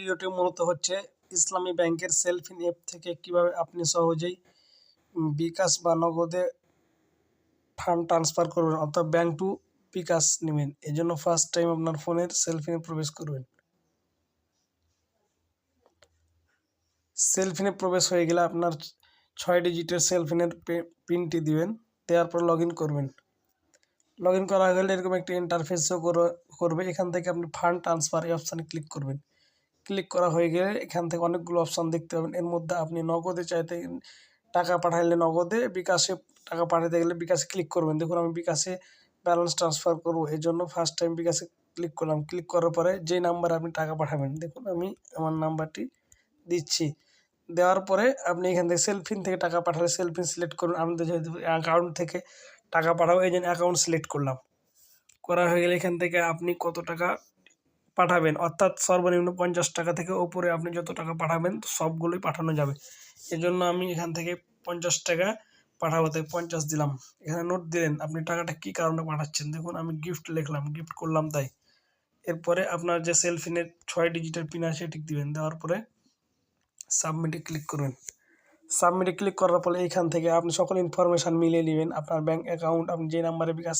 ভিডিওটি মূলত হচ্ছে ইসলামী ব্যাংকের সেলফিন অ্যাপ থেকে কীভাবে আপনি সহজেই বিকাশ বা নগদে ফান্ড ট্রান্সফার করবেন, অর্থাৎ ব্যাংক টু বিকাশ নেবেন। এই জন্য ফার্স্ট টাইম আপনার ফোনের সেলফিনে প্রবেশ করবেন। সেলফিনে প্রবেশ হয়ে গেলে আপনার ছয় ডিজিটের সেলফিনের পিনটি দিবেন, দেওয়ার পর লগ করবেন। লগ করা গেলে এরকম একটি ইন্টারফেসও করবে। এখান থেকে আপনি ফান্ড ট্রান্সফার এই অপশানে ক্লিক করবেন। ক্লিক করা হয়ে গেলে এখান থেকে অনেকগুলো অপশান দেখতে পাবেন। এর মধ্যে আপনি নগদে চাইতে টাকা পাঠাইলে নগদে, বিকাশে টাকা পাঠাতে গেলে বিকাশে ক্লিক করবেন। দেখুন, আমি বিকাশে ব্যালেন্স ট্রান্সফার করব। এই জন্য ফার্স্ট টাইম বিকাশে ক্লিক করলাম। ক্লিক করার পরে যে নাম্বারে আপনি টাকা পাঠাবেন, দেখুন, আমি আমার নাম্বারটি দিচ্ছি। দেওয়ার পরে আপনি এখান থেকে সেলফিন থেকে টাকা পাঠালে সেলফিন সিলেক্ট করুন। আমাদের যেহেতু অ্যাকাউন্ট থেকে টাকা পাঠাবো, এই জন্য অ্যাকাউন্ট সিলেক্ট করলাম। করা হয়ে গেলে এখান থেকে আপনি কত টাকা পাঠাবেন। অর্থাৎ সর্বনিম্ন পঞ্চাশ টাকা থেকে ওপরে আপনি যত টাকা পাঠাবেন সবগুলোই পাঠানো যাবে। এজন্য আমি এখান থেকে পঞ্চাশ টাকা পাঠাবো, তাই পঞ্চাশ দিলাম। এখানে নোট দিলেন, আপনি টাকাটা কী কারণে পাঠাচ্ছেন? দেখুন, আমি গিফট লিখলাম গিফট করলাম তাই। এরপরে আপনার যে সেলফিনের ছয় ডিজিটের পিন আছে, ঠিক দিবেন। দেওয়ার পরে সাবমিটে ক্লিক করবেন। সাবমিটে ক্লিক করার ফলে এইখান থেকে আপনি সকল ইনফরমেশান মিলিয়ে নেবেন। আপনার ব্যাঙ্ক অ্যাকাউন্ট আপনি যে নাম্বারে বিকাশ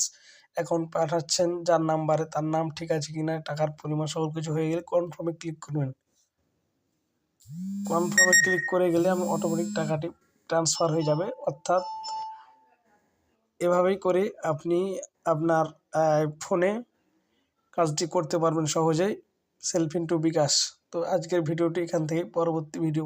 অ্যাকাউন্ট পাঠাচ্ছেন, যার নাম্বারে তার নাম ঠিক আছে কিনা, টাকার পরিমাণ সকল কিছু হয়ে গেলে কনফার্মে ক্লিক করবেন। কনফার্মে ক্লিক করে গেলে আমি অটোমেটিক টাকাটি ট্রান্সফার হয়ে যাবে। অর্থাৎ এভাবেই করে আপনি আপনার ফোনে কাজটি করতে পারবেন সহজেই। সেলফিন টু বিকাশ। তো আজকের ভিডিওটি এখান থেকে, পরবর্তী ভিডিও